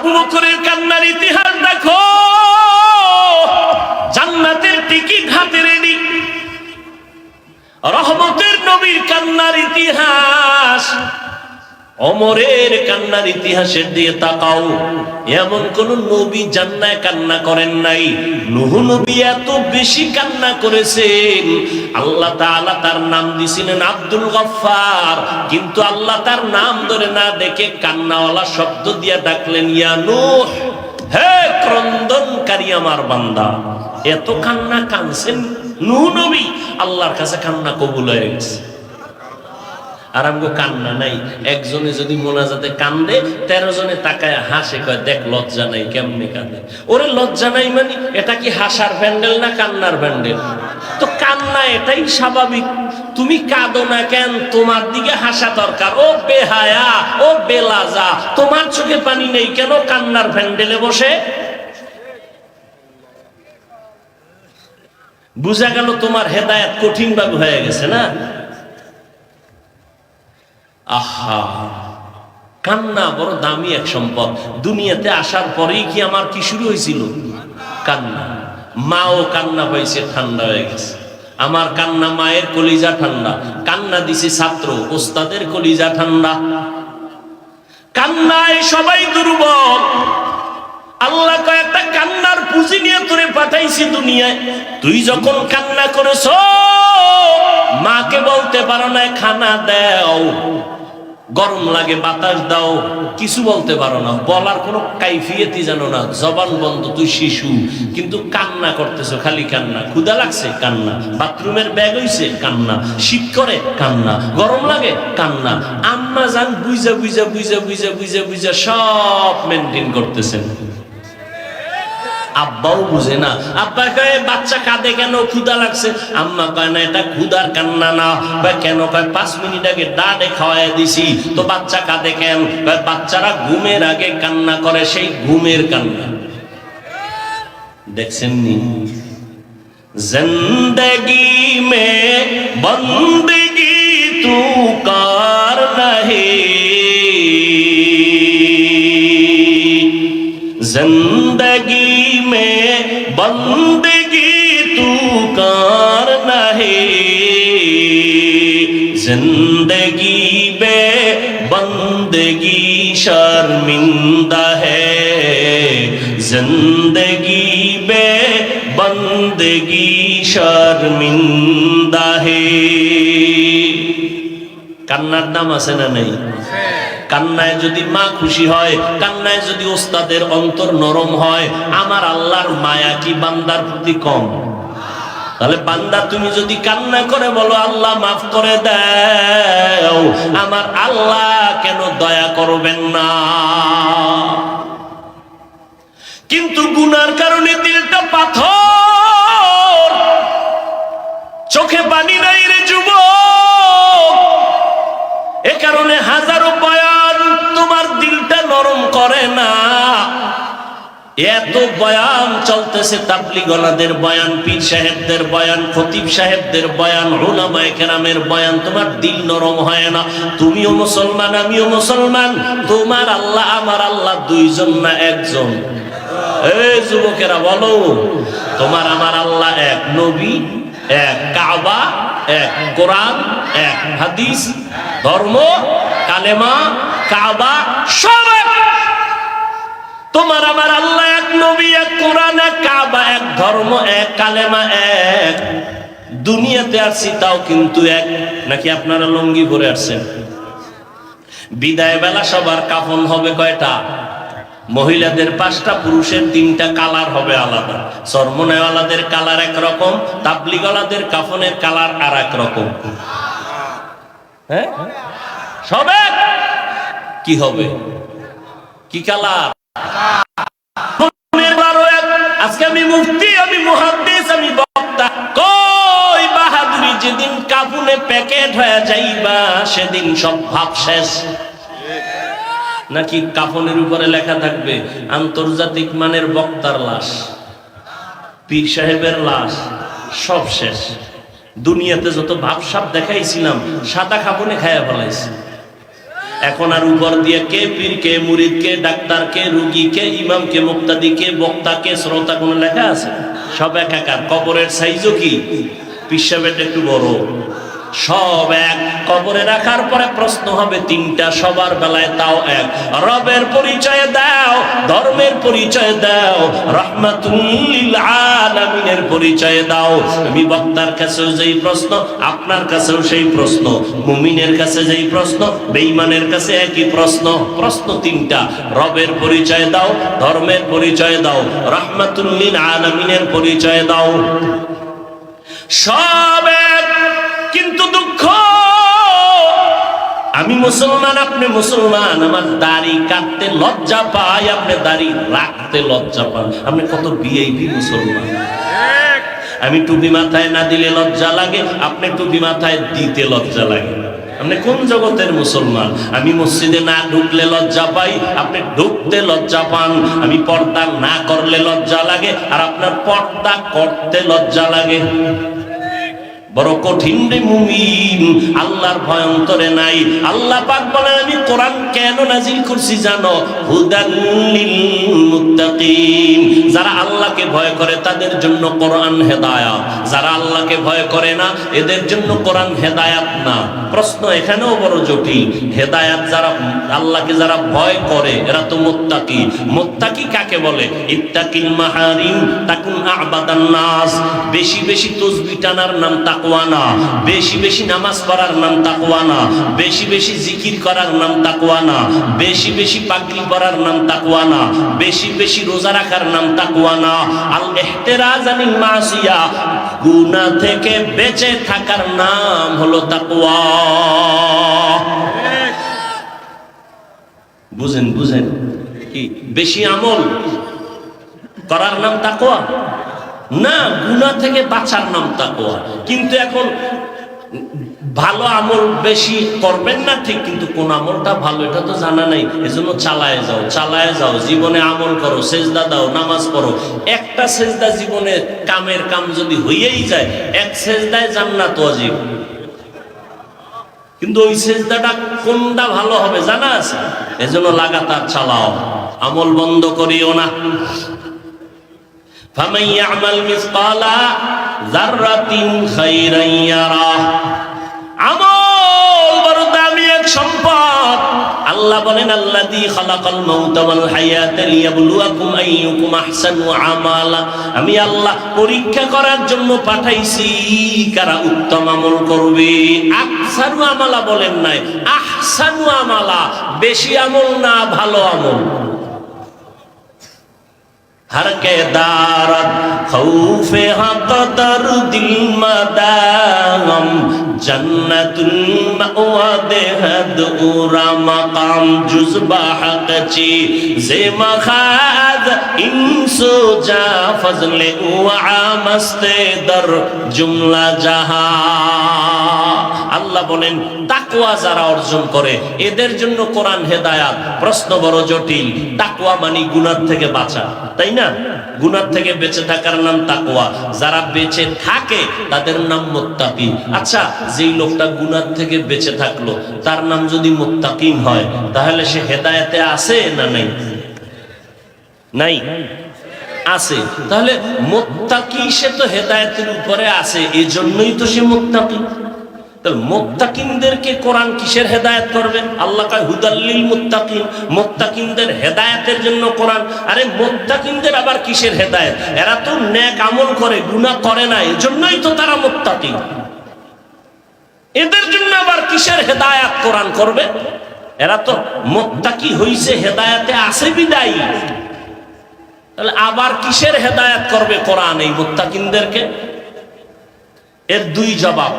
আবু বকরের কান্নার ইতিহাস দেখো। জান্নাতের টিকিট হাতে রেডি। রহমতের নবীর কান্নার ইতিহাস। অমরের কান্নার ইতিহাসের দিয়ে তাকাও। এমন কোন নবী জান্নায় কান্না করেন নাই। নুহ নবী এত বেশি কান্না করেছেন। আল্লাহ তাআলা তার নাম দিছিলেন আব্দুল গফফার। কিন্তু আল্লাহ তার নাম ধরে না দেখে কান্নাওয়ালা শব্দ দিয়া ডাকলেন, ইয়া নূহ, হে ক্রন্দনকারী আমার বান্দা, এত কান্না কানছেন নূহ নবী? আল্লাহর কাছে কান্না কবুল হয়ে গেছে। আর আমগো কান্না নাই। একজনে যদি মোনাজাতে কান্দে তেরো জনে তাকায় হাসে, কয়, দেখ, লজ্জা নাই, কেমনে কান্দে ওরে, লজ্জা নাই মানে এটা কি হাসার প্যান্ডেল না কান্নার প্যান্ডেল? তো কান্না এটাই স্বাভাবিক। তুমি কাঁদো না কেন? তোমার দিকে হাসা দরকার। ও বেহায়া, ও বেলাজা, তোমার চোখে পানি নেই কেন কান্নার প্যান্ডেলে বসে? বুঝা গেল তোমার হেদায়াত কঠিন ভাবে হয়ে গেছে না? আহা। কান্না বড় দামি এক সম্পদ। দুনিয়াতে আসার পরেই কি আমার কি শুরু হয়েছিল? কান্না। মাও কান্না পাইছে, ঠান্ডা হয়ে গেছে। আমার কান্না মায়ের কলিজা ঠান্ডা। কান্না দিছে ছাত্র, ওস্তাদের কলিজা ঠান্ডা। কান্নায় সবাই দুর্বল। আল্লাহ কয়েকটা কান্নার পুঁজি নিয়ে তোরে পাঠাইছি দুনিয়ায়। তুই যখন কান্না করেছ, মাকে বলতে পারো না খানা দাও। গরম লাগে, বাতাস দাও, কিছু বলতে পারো না। বলার কোনো কাইফিয়তি জানো না। জবান বন্ধ, তুই শিশু। কিন্তু কান্না করতেছো, খালি কান্না। ক্ষুদা লাগছে, কান্না। বাথরুমের ব্যাগ হইছে, কান্না। শীত করে, কান্না। গরম লাগে, কান্না। আম্মা যান বুঝা বুঝা বুঝা বুঝা বুঝা বুঝা সব মেনটেন করতেছেন। আব্বাও বুঝে না। আব্বা কয়ে, বাচ্চা কাঁদে কেন? ক্ষুদা লাগছে। আম্মা কয়, না, এটা ক্ষুদার কান্না না। বা কেন? কয়, পাঁচ মিনিট আগে ডাডে খাওয়াই দিছি। তো বাচ্চা কাঁদে কেন? কয়, বাচ্চারা ঘুমের আগে কান্না করে, সেই ঘুমের কান্না। দেখছেন নি? জিন্দগি মে বন্দগি তু কার নাহি জিন্দগি में बंदगी तू कार नहीं जिंदगी में बंदगी शर्मिंदा है जिंदगी में बंदगी शर्मिंदा है কান্নার দাম আছে না নেই কান্নায় যদি মা খুশি হয়, কান্নায় যদি ওস্তাদের অন্তর নরম হয়, আমার আল্লাহর মায়া কি বান্দার প্রতি কম? তাহলে বান্দা তুমি যদি কান্না করে বলো, আল্লাহ মাফ করে দাও, আমার আল্লাহ কেন দয়া করবেন না? কিন্তু গুনার কারণে দিলটা পাথর, চোখে পানি নাই রে যুবক। এ কারণে হাজারো বয়ান তোমার দিলটা নরম করে না। এত বয়ান চলতেছে তাবলি গলাদের বয়ান, পীর সাহেবদের বয়ান, খতিব সাহেবদের বয়ান ওলামায়ে কেরামের বয়ান, তোমার দিল নরম হয় না। তুমিও মুসলমান, আমিও মুসলমান, তোমার আল্লাহ, আমার আল্লাহ দুইজন না একজন? এই যুবকেরা বলো, তোমার, আমার আল্লাহ এক নবী এক কাবা এক কোরআন এক হাদিস, ধর্ম, কালেমা, কাবা সব তোমার আমার আল্লাহ এক নবী, এক কোরআন, এক কাবা, এক ধর্ম, এক কালেমা, এক। দুনিয়াতে আসছি, তাও কিন্তু এক। নাকি আপনারা লঙ্গি পরে আসছেন? বিদায় বেলা সবার কাফন হবে কয়টা? মহিলাদের পাঁচটা, পুরুষের তিনটা কালার হবে আলাদা। সরমনেওয়ালাদের কালার এক রকম তাবলিগলাদের কাফনের কালার আর এক রকম হ্যাঁ? সবে? কি হবে? কি কালার। আজকে আমি মুফতি, আমি মুহাদ্দিস, আমি বক্তা। কই বাহাদুরি, যেদিন কাপুনে প্যাকেট হয়ে যাইবা, সেদিন সব ভাব শেষ। নাকি কাফনের উপরে লেখা থাকবে, আন্তর্জাতিক মানের বক্তার লাশ, পীর সাহেবের লাশ, সব শেষ। দুনিয়াতে যত ভাবসাব দেখাইছিলাম, সাদা কাপনে খায়া ফেলাইছি। এখন আর উপর দিয়ে কে পীর, কে মুরিদ, কে ডাক্তার, কে রুগী, কে ইমাম, কে মুক্তাদি, কে বক্তা, কে শ্রোতা, কোনো লেখা আছে? সব একাকার। কবরের সাইজও কি? পিসাবেটা একটু বড়। সব এক। কবরে রাখার পরে প্রশ্ন হবে তিনটা, সবার বেলায় তাও এক। রবের পরিচয় দাও, ধর্মের পরিচয় দাও রহমাতুল্লিল আলামিনের পরিচয় দাও। আমি বক্তার কাছেও যেই প্রশ্ন, আপনার কাছেও সেই প্রশ্ন, মুমিনের কাছে যেই প্রশ্ন, বেঈমানের কাছে একই প্রশ্ন প্রশ্ন তিনটা। রবের পরিচয় দাও, ধর্মের পরিচয় দাও রহমাতুল্লিল আলামিনের পরিচয় দাও। সব আমি মুসলমান আপনি মুসলমান। আমার দাড়ি কাটতে লজ্জা পাই আপনি দাড়ি রাখতে লজ্জা পান। আপনি কত বিআইপি মুসলমান। আমি টুপি মাথায় না দিলে লজ্জা লাগে আপনি টুপি মাথায় দিতে লজ্জা লাগে। আপনি কোন জগতের মুসলমান? আমি মসজিদে না ঢুকলে লজ্জা পাই আপনি ঢুকতে লজ্জা পান। আমি পর্দা না করলে লজ্জা লাগে আর আপনার পর্দা করতে লজ্জা লাগে। বড় কঠিন রে মুমিন। আল্লাহর ভয় অন্তরে নাই। আল্লাহ পাক বলেন, আমি কোরআন কেন নাজিল করছি জানো? লিল মুত্তাকিন যারা আল্লাহকে ভয় করে, তাদের জন্য কোরআন হেদায়াত। যারা আল্লাহকে ভয় করে না, এদের জন্য কোরআন হেদায়াত না। প্রশ্ন এখানেও বড় জটিল। হেদায়াত যারা, আল্লাহকে যারা ভয় করে, এরা তো মুত্তাকি। মুত্তাকি কাকে বলে? ইত্তাকিল মাহারিম, তাকুন আবাদান নাস। বেশি বেশি তসবি টানার নাম তাকওয়া না বেশি বেশি নামাজ পড়ার নাম তাকওয়া না বেশি বেশি জিকির করার নাম তাকওয়া না বেশি বেশি পাগড়ি পরার নাম তাকওয়া না বেশি বেশি রোজা রাখার নাম তাকওয়া না আল ইহতিরাজ আনিল মাসিয়া। গুনাহ থেকে বেঁচে থাকার নাম হলো তাকওয়া। বুঝেন বুঝেন। কি? বেশি আমল করার নাম তাকওয়া? না, গুনাহ থেকে বাঁচার নাম তাকওয়া। কিন্তু এখন ভালো আমল বেশি করবেন না ঠিক, কিন্তু কোন আমলটা ভালো, এটা তো জানা নাই, এজন্য চালায় যাও চালায় যাও, জীবনে আমল করো, সেজদা দাও, নামাজ পড়ো। একটা সেজদা জীবনে কামের কাম যদি হইয়েই যায়, এক সেজদায় জান্নাত অজীব কিন্তু ওই সেজদাটা কোনটা ভালো হবে, জানা আছে? এজন্য লাগাতার চালাও, আমল বন্ধ করিও না। আমল বড় দামি এক সম্পদ। আল্লাহ বলেন আল্লাযী আমি আল্লাহ পরীক্ষা করার জন্য পাঠাইছি, কারা উত্তম আমল করবে। আমালা বলেন নাই, আহসানু আমালা, বেশি আমল না, ভালো আমল। ہر کے دارت خوف حق در دل مدام جنت المعود حد اورا مقام جزبہ حق چی زی مخام আল্লাহ বলেন, তাকওয়া যারা অর্জন করে, এদের জন্য কোরআন হেদায়াত, প্রশ্ন বড় জটিল। তাকুয়া মানে গুনার থেকে বাঁচা, তাই না? গুনার থেকে বেঁচে থাকার নাম তাকুয়া যারা বেঁচে থাকে, তাদের নাম মোত্তাকি। আচ্ছা যেই লোকটা গুনার থেকে বেঁচে থাকল, তার নাম যদি মোত্তাকিম হয়, তাহলে সে হেদায়তে আছে না নেই? নাই। আছে। তাহলে মোত্তাকি সে তো হেদায়তের উপরে আছে এই জন্যই তো সে মোত্তাকি। তাহলে মোত্তাকিনদেরকে কোরআন কিসের হেদায়েত করবে? আল্লাহ কয় হুদাল্লিল মুত্তাকিন। মোত্তাকিনদের হেদায়েতের জন্য কোরআন। আরে মোত্তাকিনদের আবার কিসের হেদায়েত? এরা তো নেক আমল করে, গুনাহ করে না, এজন্যই তো তারা মোত্তাকিন এদের জন্য আবার কিসের হেদায়েত কোরআন করবে? এরা তো মোত্তাকি হইছে, হেদায়েতে আছে বিদায়ী। তাহলে আবার কিসের হেদায়েত করবে কোরআন এই মোত্তাকিনদেরকে? এর দুই জবাব।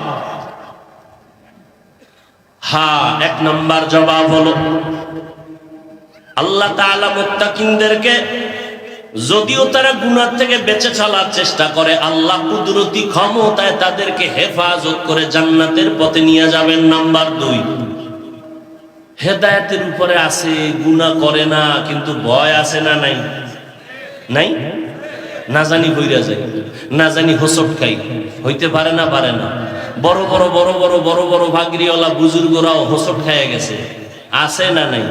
হা এক নম্বর জবাব হলো, আল্লাহ তাআলা মুত্তাকিনদেরকে যদিও তারা গুনার থেকে বেঁচে চলার চেষ্টা করে, আল্লাহ কুদরতি ক্ষমতায় তাদেরকে হেফাজত করে জান্নাতের পথে নিয়ে যাবেন। নাম্বার দুই, হেদায়েতের উপরে আছে, গুনাহ করে না, কিন্তু ভয় আছে না নাই? নাই? না জানি বইরা যায়। না জানি হোসট খাই। হইতে পারে না পারে না। বড় বড় বড় বড় বড় বড় ভাগরিওয়ালা বুজুর্গরাও হোসট খাইয়া গেছে। আছে না নাই?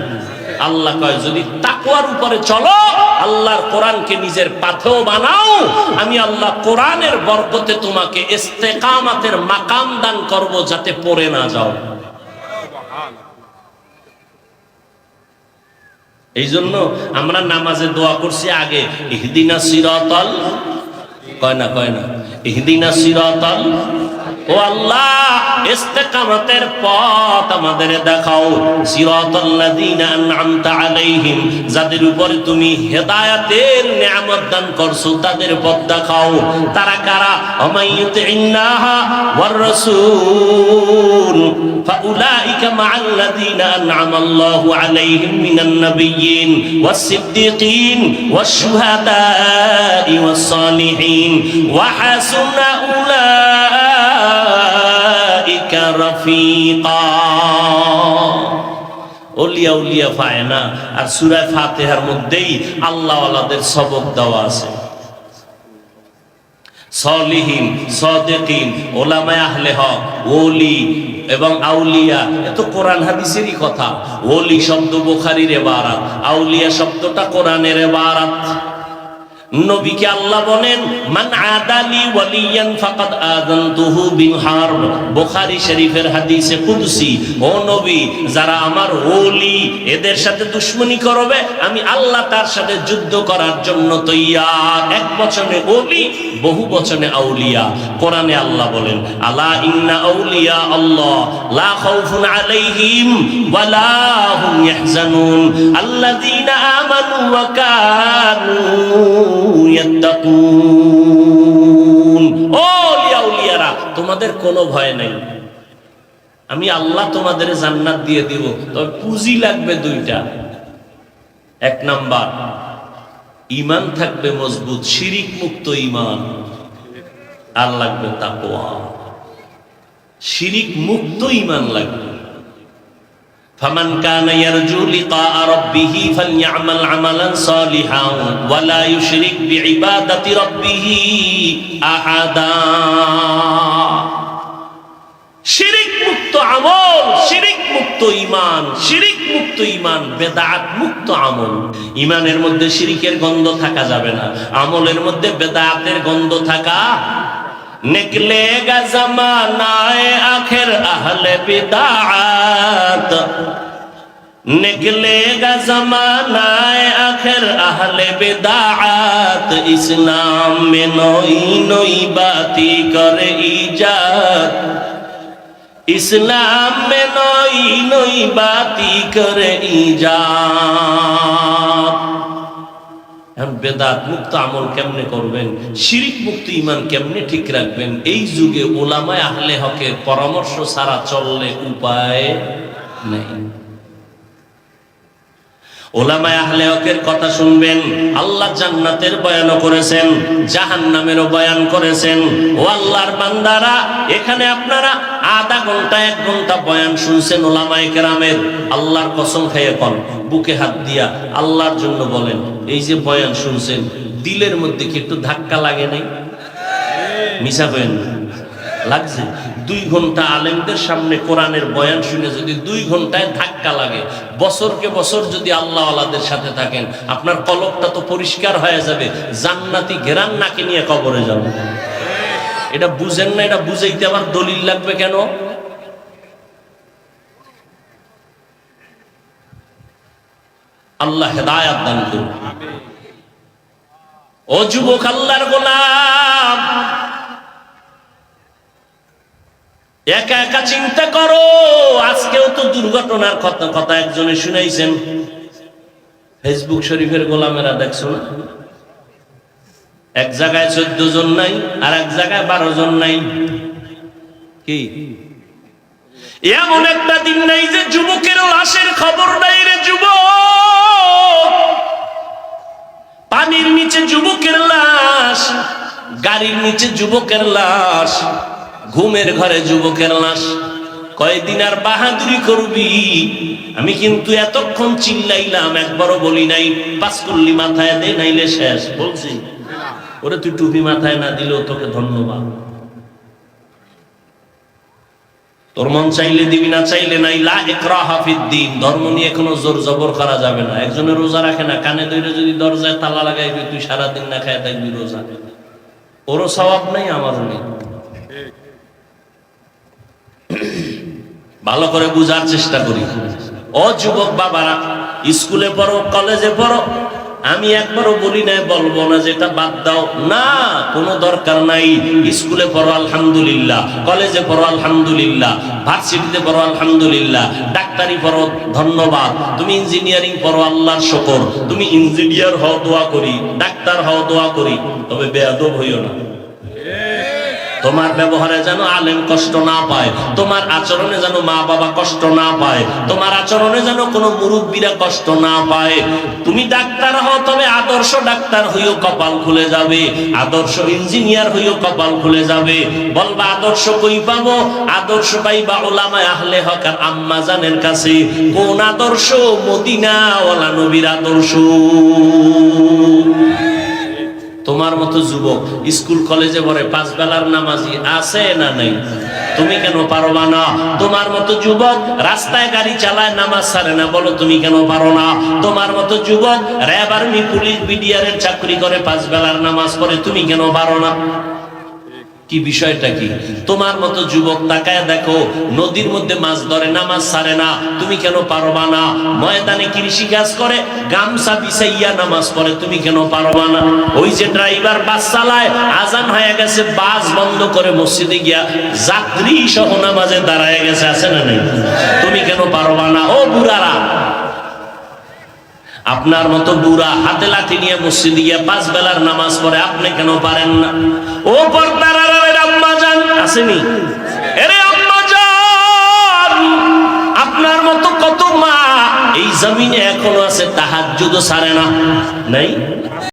আল্লাহ কয়, যদি তাকুয়ার উপরে চলো, আল্লাহর কোরআনকে নিজের পাথেও বানাও, আমি আল্লাহ কোরআনের বরকতে তোমাকে ইস্তেকামাতের মাকাম দান করব যাতে পড়ে না যাও। এই জন্য আমরা নামাজে দোয়া করছি আগে, ইহদিনা সিরাতাল কয় না কয় না, ইহদিনা সিরাতাল ও আল্লাহ, ইস্তেকামতের পথ আমাদের দেখাও। সিরাতাল্লাযীনা আন'আমতা আলাইহিম যাদের উপরে তুমি হেদায়েতের নিয়ামত দান করছ, তাদের পথ দেখাও। তারা কারা? আমাইয়ুতিল্লাহা ওয়ার রাসূল ফাউলাইকা মা'আল্লাযীনা আন'আমা আল্লাহু আলাইহিম মিনান নাবিয়্যিন ওয়াস-সিদ্দীকিন ওয়াশ-শুহাদা'i ওয়াস-সালিহিন ওয়া হাসুনা উলাইকা রাফিকা ওলিয়া উলিয়া পায় না আর সুরায় ফাতেহার মধ্যেই আল্লাহ আল্লাহদের সবক দেওয়া আছে। সলিহীন, সদেকিন, ওলামায় আহলে হক, ওলি এবং আউলিয়া এত কোরআন হাদিসেরই কথা। ওলি শব্দ বোখারির এবারাত আউলিয়া শব্দটা কোরআনের এবারাত। নবীকে আল্লাহ বলেন, মান আদালি ওয়ালিয়ান ফাকাদ আযানতুহু বিল হারব। বুখারী শরীফের হাদিসে কুদসি, ও নবী, যারা আমার ওলি, এদের সাথে দুশমনি করবে, আমি আল্লাহ তার সাথে যুদ্ধ করার জন্য তৈয়ার। এক বচনে ওলি, বহু বচনে আউলিয়া। কোরআনে আল্লাহ বলেন, আলা ইন্না আউলিয়া আল্লাহ, লা খাউফুন আলাইহিম ওয়ালা হুম ইয়াহজানুন। আল্লাযীনা আমানু ওয়া কানু ইয়াত্তাকুন ও আউলিয়ারা, তোমাদের কোনো ভয় নাই। আমি আল্লাহ তোমাদের জান্নাত দিয়ে দিব। তবে পুঁজি লাগবে দুইটা। এক নাম্বার ইমান থাকবে মজবুত শিরিক মুক্ত ইমান আর লাগবে তাকওয়া। শিরিক মুক্ত ইমান লাগবে। فمن كان يرجو لقاء ربه فليعمل عملا صالحا ولا يشرك بعبادة ربه أحدا শিরিক মুক্ত আমল শিরিক মুক্ত ইমান শিরিক মুক্ত ইমান বেদাত মুক্ত আমল ইমানের মধ্যে শিরিকের গন্ধ থাকা যাবে না আমলের মধ্যে বেদাতের গন্ধ থাকা निकलेगा जमाना आखिर अहल बिदात। निकलेगा जमाना आखिर अहल बिदात। इस नाम में नोई नोई बाती कर ईजात इस नाम में नोई नोई बाती कर ইজা এখন বেদাত মুক্ত আমল কেমনে করবেন? শিরিক মুক্ত ইমান কেমনে ঠিক রাখবেন? এই যুগে ওলামায় আহলে হকের পরামর্শ ছাড়া চললে উপায় নেই। ওলামায় আহলে কথা শুনবেন, আল্লাহ জান্নাতের বয়ানও করেছেন, জাহান্নামেরও বয়ান করেছেন। ও আল্লাহর বান্দারা, এখানে আপনারা আধা ঘণ্টা, এক ঘণ্টা বয়ান শুনছেন ওলামায়ে কেরামের। আল্লাহর কসম খাইয়ে কন, বুকে হাত দিয়া আল্লাহর জন্য বলেন, এই যে বয়ান শুনছেন, দিলের মধ্যে কি একটু ধাক্কা লাগে নাই? মিশা করেন লাগছে। দুই ঘণ্টা আলেমদের সামনে কোরআনের বয়ান শুনে যদি দুই ঘন্টায় ধাক্কা লাগে, বছরকে বছর যদি আল্লাহ আলাদের সাথে থাকেন, আপনার কলকটা তো পরিষ্কার হয়ে যাবে, জান্নাতি ঘেরান নাকি নিয়ে কবরে যাবে এটা বুঝেন না, এটা বুঝাইতে আবার দলিল লাগবে কেন? আল্লাহ হেদায়াত দান করুন। ও যুবক আল্লাহর গোলাম একা একা চিন্তা করো, আজকেও তো দুর্ঘটনার কথা কথা একজনে শুনাইছেন। ফেসবুক শরীফের গোলামেরা দেখছ না? এক জায়গায় চোদ্দ জন নাই, আর এক জায়গায় বারো জন নাই। কি? এমন একটা দিন নাই যে যুবকের লাশের খবর নাই রে যুবক। পানির নিচে যুবকের লাশ, গাড়ির নিচে যুবকের লাশ। ঘুমের ঘরে যুবকের লাশ। কয়দিন আর বাহাদুরি করবি? আমি কিন্তু এতক্ষণ চিল্লাইলাম, একবারও বলি নাই পাস করলি মাথায় দে, নাইলে শেষ, বলছি। ওরে তুই টুপি মাথায় না দিলেও তোকে ধন্যবাদ। তোর মন চাইলে দিবি না, চাইলে নাই। লা ফিদ্দিন ধর্ম নিয়ে কোনো জোর জবর করা যাবে না। একজনের রোজা রাখে না, কানে ধরে যদি দরজায় তালা লাগাইবি, তুই সারাদিন না খায় থাকবি রোজা। ওরও স্বভাব নেই, আমারও নেই। ভালো করে বুঝার চেষ্টা করি। ও যুবক বাবারা, স্কুলে পড়ো, কলেজে পড়ো, আমি একবারও বলি নাই, বলব না, যেটা বাদ দাও। না, কোনো দরকার নাই। স্কুলে পড়ো, আলহামদুলিল্লাহ। কলেজে পড়ো, আলহামদুলিল্লাহ। ভার্সিটিতে পড়ো, আলহামদুলিল্লাহ। ডাক্তারি পড়ো, ধন্যবাদ। তুমি ইঞ্জিনিয়ারিং পড়ো, আল্লাহর শকর। তুমি ইঞ্জিনিয়ার হও, দোয়া করি। ডাক্তার হও, দোয়া করি। তবে বেয়াদব হইও না। তোমার ব্যবহারে যেন আলেম কষ্ট না পায়, তোমার আচরণে যেন মা বাবা কষ্ট না পায়, তোমার আচরণে যেন কোনো মুরব্বীরা কষ্ট না পায়। তুমি ডাক্তার হও, তবে আদর্শ ডাক্তার হইও কপাল খুলে যাবে, আদর্শ ইঞ্জিনিয়ার হইও কপাল খুলে যাবে। বলবা, আদর্শ কই পাবো? আদর্শ পাইবা ওলামায় আহলে হক আর আম্মা জানের কাছে। কোন আদর্শ? মদিনা ওলা নবীর আদর্শ। তোমার মতো যুবক স্কুল, কলেজে পড়ে পাঁচ বেলার নামাজি আছে না নাই? তুমি কেন পারবা না? তোমার মতো যুবক রাস্তায় গাড়ি চালায় নামাজ ছাড়ে না, বলো তুমি কেন পারো না? তোমার মতো যুবক র্যাব, আর্মি, পুলিশ বিডিআর এর চাকরি করে পাঁচ বেলার নামাজ পড়ে, তুমি কেন পারো না? কি বিষয়টা কি? তোমার মতো যুবক তাকায় দেখো, নদীর মধ্যে মাছ ধরে না, মাছ ছাড়ে না। তুমি কেন পারবা না? ময়দানে কৃষি কাজ করে? গামছা বিছাইয়া নামাজ পড়ে, তুমি কেন পারবা না? ওই যে ড্রাইভার বাস চালায়, আজান হয়ে গেছে, বাস বন্ধ করে মসজিদে গিয়া যাত্রী সহ নামাজে দাঁড়ায় গেছে, আছে না নেই? তুমি কেন পারবা না? ও বুড়ারা! আপনার মতো বুড়া হাতে লাঠি নিয়ে মসজিদে গিয়া পাঁচ বেলার নামাজ পড়ে, আপনি কেন পারেন না? ও পর্দার আসেনি। আপনার মতো কত মা এই জমিনে এখনও আছে তাহার যুদ্ধ সারে না। নাই?